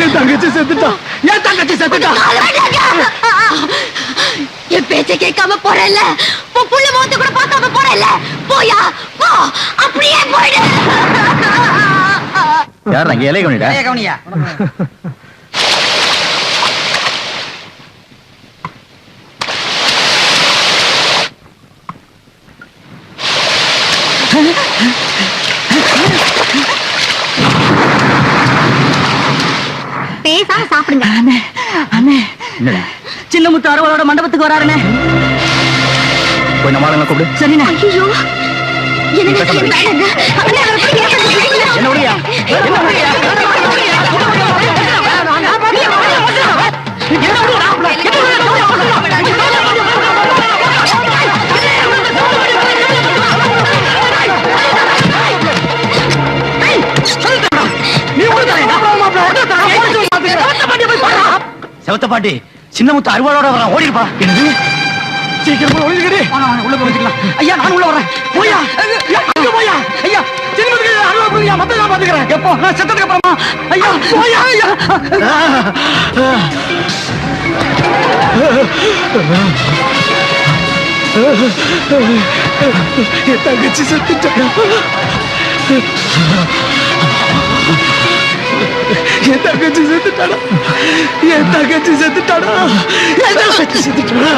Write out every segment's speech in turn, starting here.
என் தங்கச்சி செத்துட்டான் என் தங்கச்சி செத்துட்டான் என் பேச்ச கேட்காம போறல்ல? உன் புள்ள முகத்தை கூட பார்க்காம போறல்ல? போயா? போ. அப்படியே போயிடு. யார் அங்க இலை கவனிடா? கவனியா? பேசாம சாப்பிடுங்க. அண்ணே அண்ணே. என்னடா? சின்ன முத்து அறுவலோட மண்டபத்துக்கு வராருண்ணே. போய் நம்ம ஆளுங்களை கூப்பிடு. சரிண்ணா. ஐயோ என்ன என்ன செவத்த பாட்டி சின்ன முத்து அறுவாளோட வரான். ஓடிருப்பா என்னது? சீக்கிரம் போய் ஒளிஞ்சுக்கடி உள்ள போய் வச்சுக்கலாம். ஐயா நான் உள்ள வரேன் போயா போயா ஐயா சினிமத்துக்கு அறுவை புரியா மத்த நான் பாத்துக்கிறேன் எப்போ? நான் செத்ததுக்கு அப்புறமா. ஐயா போயா ஐயா. என் தங்கச்சி செத்துட்டான் என் தங்கச்சி செத்துட்டாடா. என் தங்கச்சி செத்துட்டாடா. என் தங்கச்சி செத்துட்டாடா.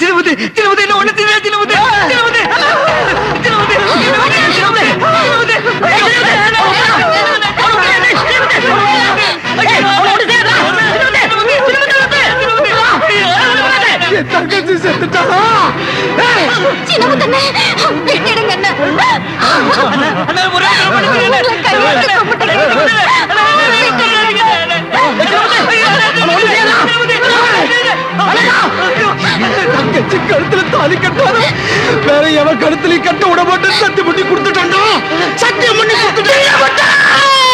திருமதி திருமதி என்ன ஒண்ணு திருமதி திருமதி திருமதி திருமதி திருமதி உங்களை கையெடுத்து கும்பிட்டுக்கிறேன். தங்கச்சி கழுத்துல தாலி கட்டாத வேற எவன் கழுத்துலயும் கட்ட விட மாட்டேன் சத்தியம் பண்ணி கொடுத்துட்டான்டா சத்தியம் பண்ணி கொடுத்துட்டான்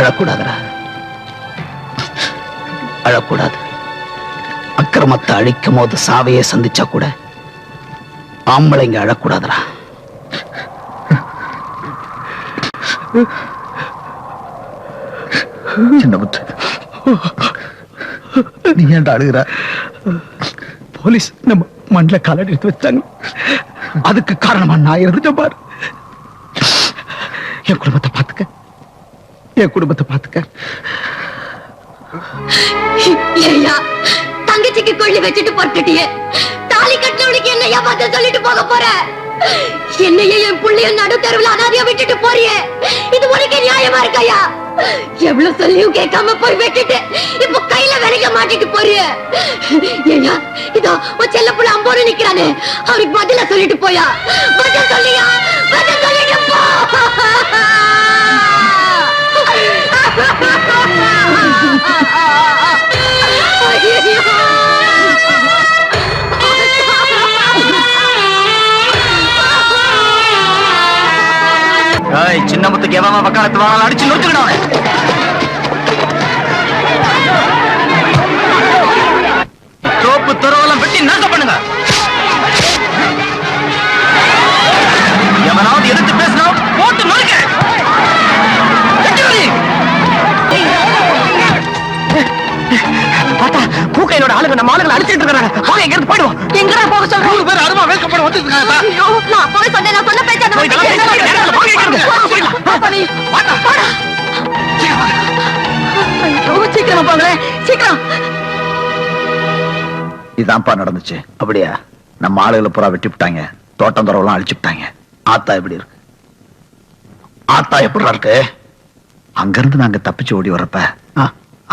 அழக்கூடாதுடா. அழக்கூடாது. அக்கிரமத்தை அழிக்கும் போது சாவையே சந்திச்சா கூட ஆம்பளைங்க அழக்கூடாதுடா. சின்ன முத்து நீ ஏன்டா அழுகிற? போலீஸ் நம்ம மண்ல காலடி எடுத்து வச்சாங்க. அதுக்கு காரணமா நான் இருந்துட்டேன் பாரு. என் குடும்பத்தை பாத்துக்க என் குடும்பத்தை பாத்துக்க தங்கச்சிக்கு கொள்ளி வச்சுட்டு போட்டுட்டியே தாலி கட்டினவனுக்கு என்ன ஏமாத்த சொல்லிட்டு போக போற? என்னையே என் புள்ளைய நடு தெருவில் அனாதையா விட்டுட்டு போறியே. இது உனக்கு நியாயமா இருக்கையா? எவ்வளவு சொல்லியும் கேட்காம போய் வெட்டிட்டு இப்ப கையில விலைக்க மாட்டிட்டு போறியே. ஏயா இதோ உன் செல்ல புள்ள அம்போடு நிக்கிறானே. அவனுக்கு பதில சொல்லிட்டு போயா. பதில் சொல்லியா? பதில் சொல்லிட்டு போ. சின்ன முத்துக்கு எவன் வக்காலத்து வாங்கலாம் அடிச்சு நூத்துக்கிட்டவன் தோப்பு துறவெல்லாம் வெட்டி நாக்க பண்ணுங்க. எவனாவது எதிர்த்து பேசினா போட்டு நொறுக்க. பூக்கையோட ஆளுங்க நம்ம ஆளுங்களை அடிச்சிட்டு இருக்காங்க. போங்க எங்க இருந்து போயிடுவோம். எங்கடா போக சொல்றோம் மூணு பேர் அருமா வேக்கப்பட வந்துருக்காங்க. ஐயோ நான் போய் சொன்னேன் நான் சொன்ன பேச்ச போய் இதெல்லாம் பேசாதீங்க. நேரத்துல போங்க இங்க இருந்து. ஐயோ சீக்கிரம் போங்களேன் சீக்கிரம். இதான்ப்பா நடந்துச்சு. அப்படியா? நம்ம ஆளுகளை பூரா வெட்டி விட்டாங்க. தோட்டம் துறவெல்லாம் அழிச்சு விட்டாங்க. ஆத்தா எப்படி இருக்கு? ஆத்தா எப்படி இருக்கு? அங்கிருந்து நாங்க தப்பிச்சு ஓடி வரப்ப ஆ,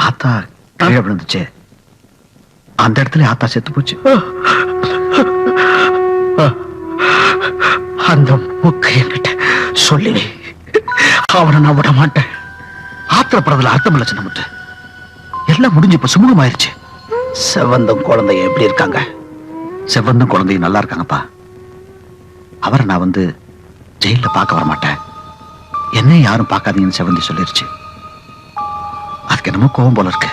ஆத்தா கீழே விழுந்துச்சு. அந்த இடத்துல ஆத்தா செத்து போச்சு. அந்த மூக்கு என்கிட்ட சொல்லி அவனை நான் விட மாட்டேன். ஆத்திரப்படுறதுல அர்த்தம் இல்லை சின்ன எல்லாம் முடிஞ்சு இப்ப சுமூகமாயிருச்சு. செவந்தம் குழந்தைய எப்படி இருக்காங்க? செவந்தம் குழந்தையும் நல்லா இருக்காங்கப்பா. அவரை நான் வந்து ஜெயில பார்க்க வர மாட்டேன். என்ன யாரும் பார்க்காதீங்கன்னு செவந்தி சொல்லிருச்சு. அதுக்கு என்னமோ கோவம் போல இருக்கு.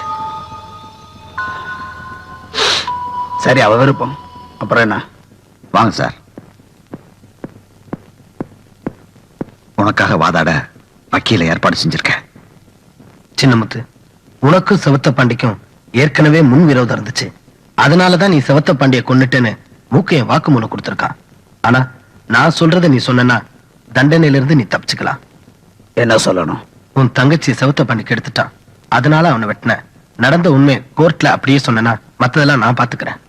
சரி அவ விருப்பம். அப்புறம் என்ன? வாங்க சார். உனக்காக வாதாட வக்கீல ஏற்பாடு செஞ்சிருக்கேன். சின்னமுத்து உனக்கும் செவத்த பாண்டிக்கும் ஏற்கனவே முன் விரோதம் இருந்துச்சு. அதனாலதான் நீ செவத்த பாண்டிய கொன்னுட்டேன்னு மூக்கைய வாக்குமூலம் கொடுத்திருக்கான் ஆனா நான் சொல்றத நீ சொன்னா தண்டனையில இருந்து நீ தப்பிச்சுக்கலாம். என்ன சொல்லணும்? உன் தங்கச்சி செவத்த பாண்டிக்கு எடுத்துட்டான் அதனால அவனை வெட்டின. நடந்த உண்மை கோர்ட்ல அப்படியே சொன்னா மத்ததெல்லாம் நான் பாத்துக்கிறேன்.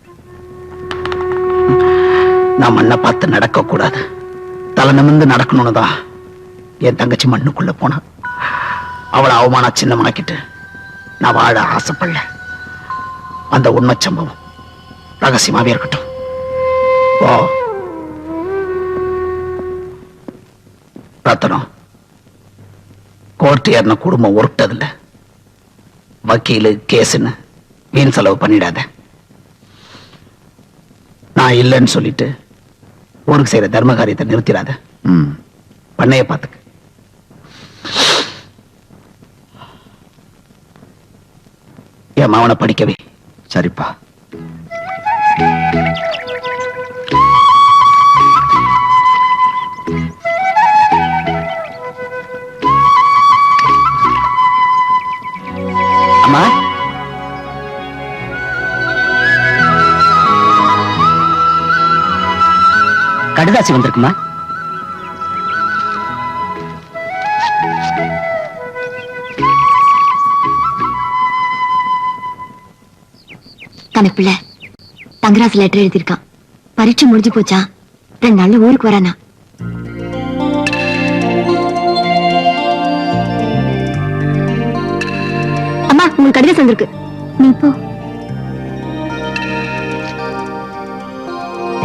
நான் மண்ணை பார்த்து நடக்க கூடாது தலை நிமிர்ந்து நடக்கணும்னு தான் என் தங்கச்சி மண்ணுக்குள்ள போனா. அவளை அவமான சின்னமாக்கிட்டு நான் வாழ ஆசைப்படல. அந்த உண்மை சம்பவம் ரகசியமாவே இருக்கட்டும். ஓ ரத்தனம். கோர்ட் ஏறின குடும்பம் உருட்டதில்ல. வக்கீலு கேஸுன்னு வீண் செலவு பண்ணிடாத. நான் இல்லைன்னு சொல்லிட்டு ஊருக்கு செய்யற தர்ம காரியத்தை நிறுத்திடாத பண்ணைய பார்த்துக்க என் மாவனை படிக்கவே. சரிப்பா. அம்மா? கடுதாசி வந்திருக்குமா? கணக்கு பிள்ளை தங்கராசு லெட்டர் எழுதியிருக்கான். பரீட்சை முடிஞ்சு போச்சா? ரெண்டு நாள்ல ஊருக்கு வரானா? அம்மா உங்களுக்கு கடிதம் வந்திருக்கு. நீ போ.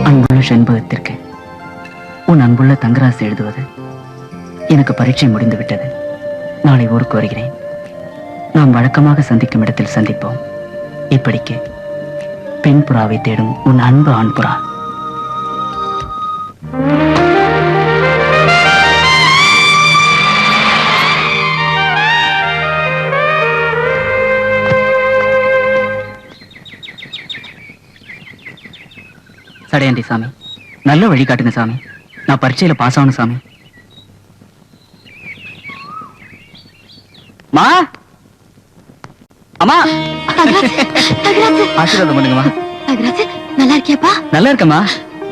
அன்புள்ள செண்பகத்திற்கு உன் அன்புள்ள தங்கராசு எழுதுவது எனக்கு பரீட்சை முடிந்து விட்டது நாளை ஊருக்கு வருகிறேன். நாம் வழக்கமாக சந்திக்கும் இடத்தில் சந்திப்போம். இப்படிக்கு பெண் புறாவை தேடும் உன் அன்பு ஆண் புறா. சடையண்டி சாமி. நல்ல வழி காட்டுங்க சாமி. நான் பரீட்சையில பாஸ் ஆகணும் சாமி. மா? அம்மா? ஆசீர்வாதம் பண்ணுங்கம்மா. நல்லா இருக்கியாப்பா? நல்லா இருக்கம்மா.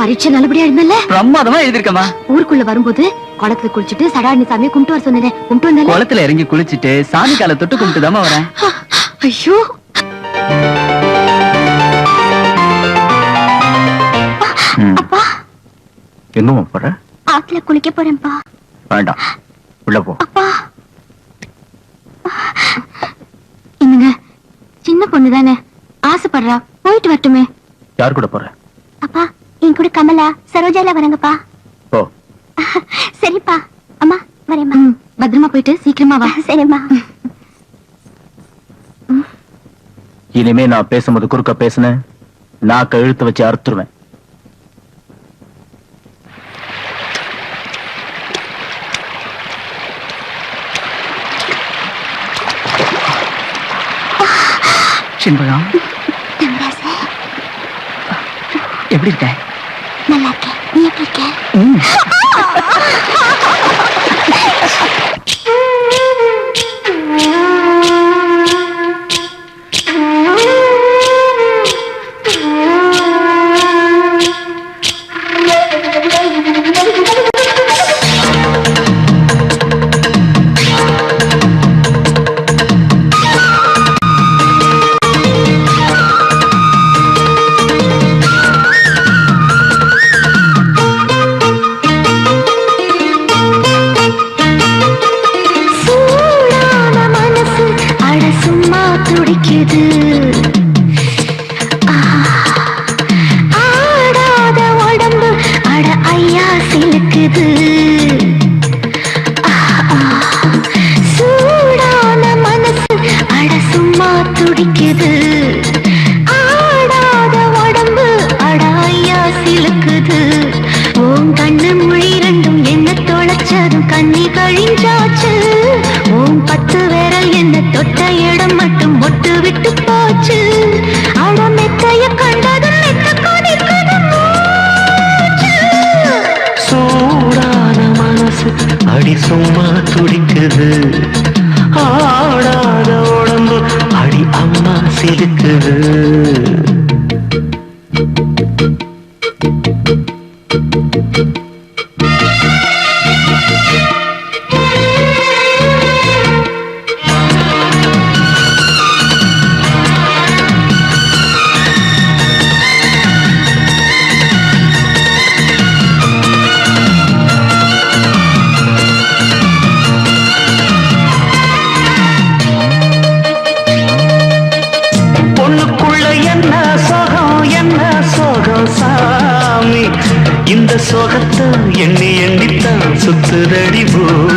பரீட்சை நல்லபடியா இருந்தல்ல? பிரமாதமா எழுதிருக்கம்மா ஊருக்குள்ள வரும்போது குளத்துல குளிச்சுட்டு சடாணி சாமியை கும்பிட்டு வர சொன்னேன். கும்பிட்டு வந்தல? குளத்துல இறங்கி குளிச்சிட்டு சாமி காலை தொட்டு கும்பிட்டு வரேன். ஐயோ. எங்கம்மா போற? ஆத்துல குளிக்க போறேன்ப்பா வேண்டாம். உள்ள போ. அப்பா. என்னங்க சின்ன பொண்ணு தானே ஆசைப்படுறா. போயிட்டு வரட்டுமே. யார் கூட போற? அப்பா என் கூட கமலா சரோஜால வரங்கப்பா. போ. சரிப்பா. அம்மா வரேம்மா. பத்திரமா போயிட்டு சீக்கிரமா வா. சரிம்மா. இனிமே நான் பேசும்போது குறுக்க பேசுனேன் நான் கழுத்து வச்சு அறுத்துருவேன். செண்பகம் எப்படி இருக்க? நல்லா இருக்கேன். நீ எப்படி இருக்க? துடிக்குது ஆடாத உடம்பு அடாயா சிலுக்குது. ஓம் கண்ணு மொழி ரெண்டும் என்ன தொலைச்சதும் கண்ணி கழிஞ்சாச்சு. ஓம் பத்து விரல் என்ன தொட்ட இடம் மட்டும் ஒட்டு விட்டு போச்சு. அட கண்டதும் சூடான மனசு அடி சும்மா துடிக்குது. ஆ அம்மா சுத்துதடி பூமி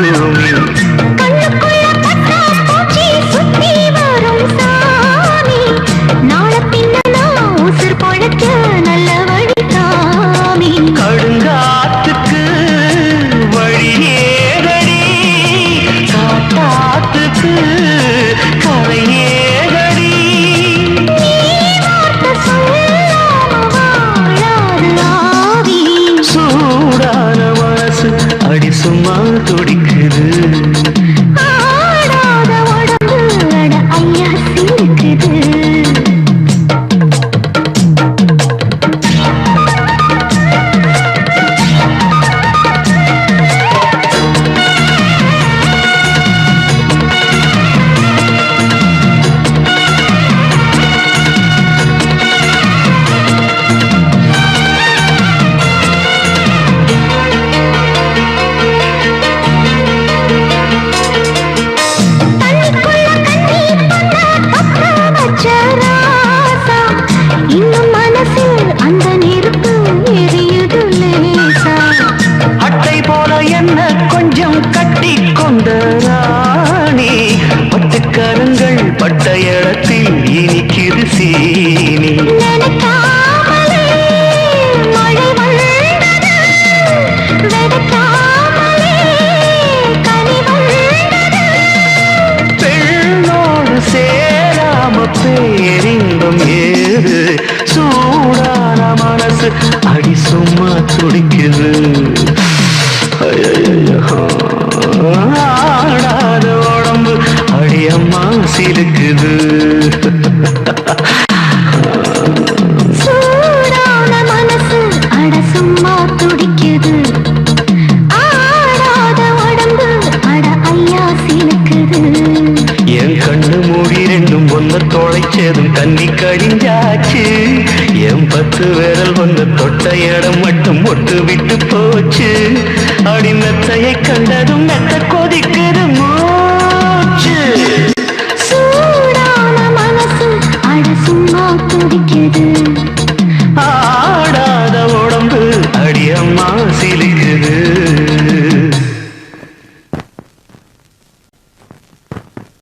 சூடான மனசு அடி சும்மா துடிக்குது. ஆடாத உடம்பு அடி அம்மா சிலுக்குது. முளைச்சதும் தண்ணி கழிஞ்சாச்சு. என் பத்து விரல் வந்து தொட்ட இடம் மட்டும் ஒட்டு விட்டு போச்சு. அடிமத்தையை கண்டதும் மெத்த கொதிக்குது மூச்சு. சூடான மனசு அட சும்மா